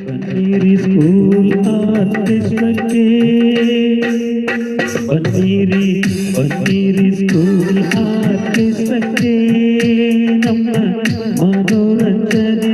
ಬನ್ನಿರಿ ಸ್ಕೂಲ್ ಆರ್ಕೆಸ್ಟ್ರಾಕ್ಕೆ ಬನ್ನಿರಿ ಬನ್ನಿರಿ ಸ್ಕೂಲ್ ಆರ್ಕೆಸ್ಟ್ರಾಕ್ಕೆ ನಮ್ಮ ಮನೋರಂಜನೆಯ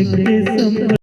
ತಪ್ಪದೇ